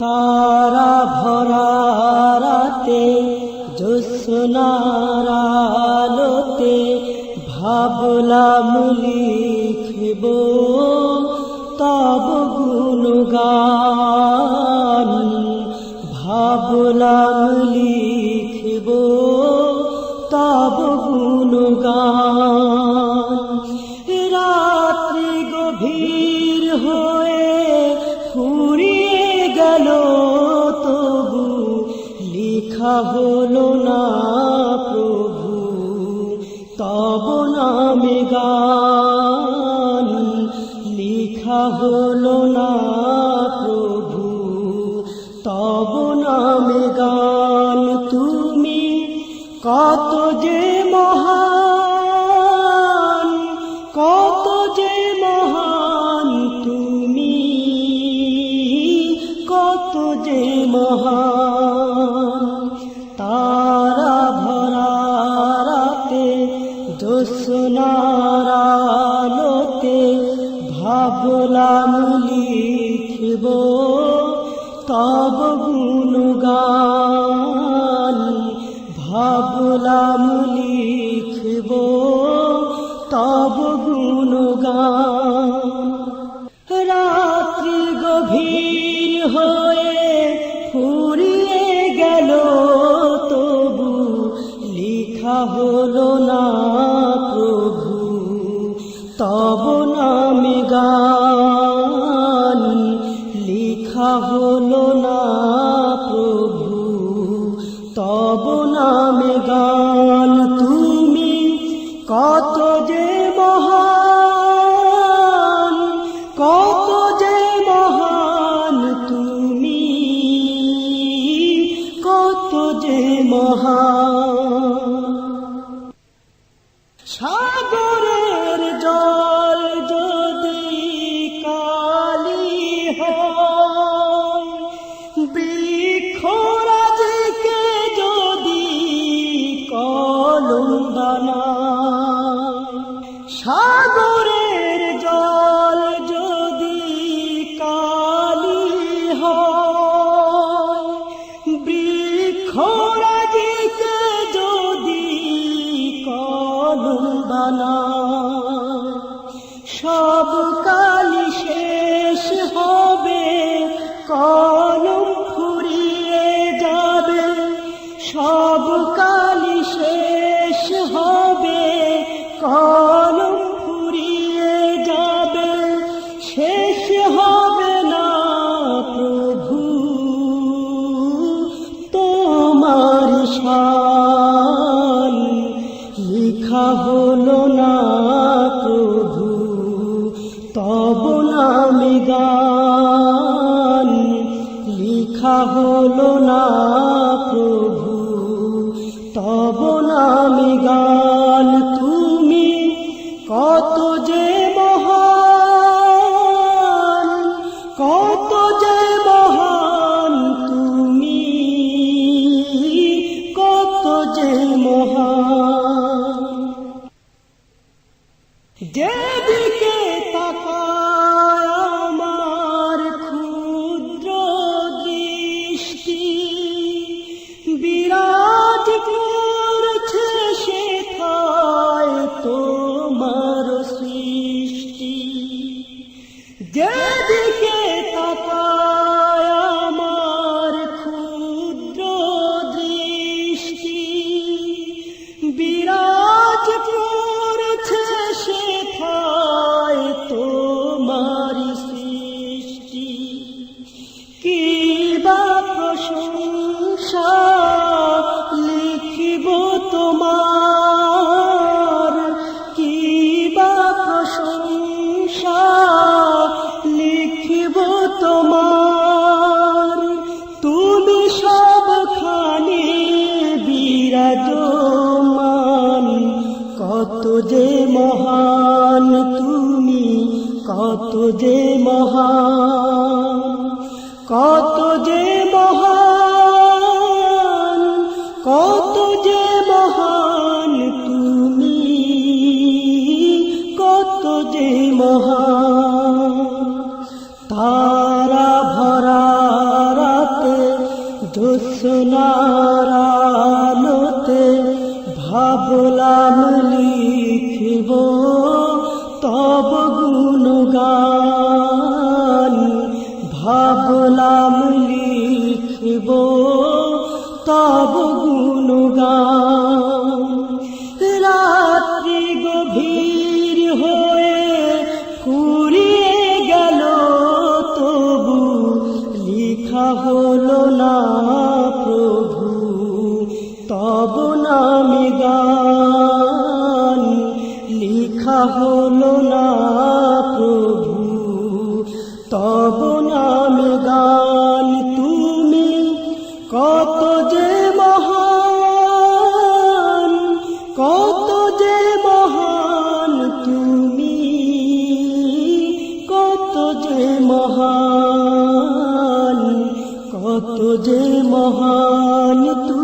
তারা ভরা রাতে জোসনার আলোতে ভাবলাম লিখব তব গুণগান ভাবলাম লিখব তব গুণগান রাত্রি গভীর হয়ে লিখা হলো না, প্রভু, তব নামে গান। লিখা হলো না, প্রভু, তব নামে গান। তুমি কত যে মহান, কত যে মহান, তুমি কত যে মহান। তারা ভরা রাতে জোসনার আলোতে ভাবলাম লিখব তব গুণগান ভাবলাম লিখব না প্রভু, তব নামে গান লিখা হলো না প্রভু, তব নামে গান। তুমি কত যে মহান, কত যে মহান, তুমি কত যে মহান। সাগরের জল যদি কালি বৃক্ষরাজকে যদি কলম সব কালি শেষ হবে, কলম ফুরিয়ে যাবে, সব হলো না প্রভু, তব নামে গান। লিখা হলো না প্রভু, তব নামে গান। তুমি কত যে মহান, কত যে যে মহান তুমি কত যে মহান কত যে হলো না প্রভু, তব নামে গান তুমি কত যে মহান, কত যে মহান তুমি, কত যে মহান, কত যে মহান তুমি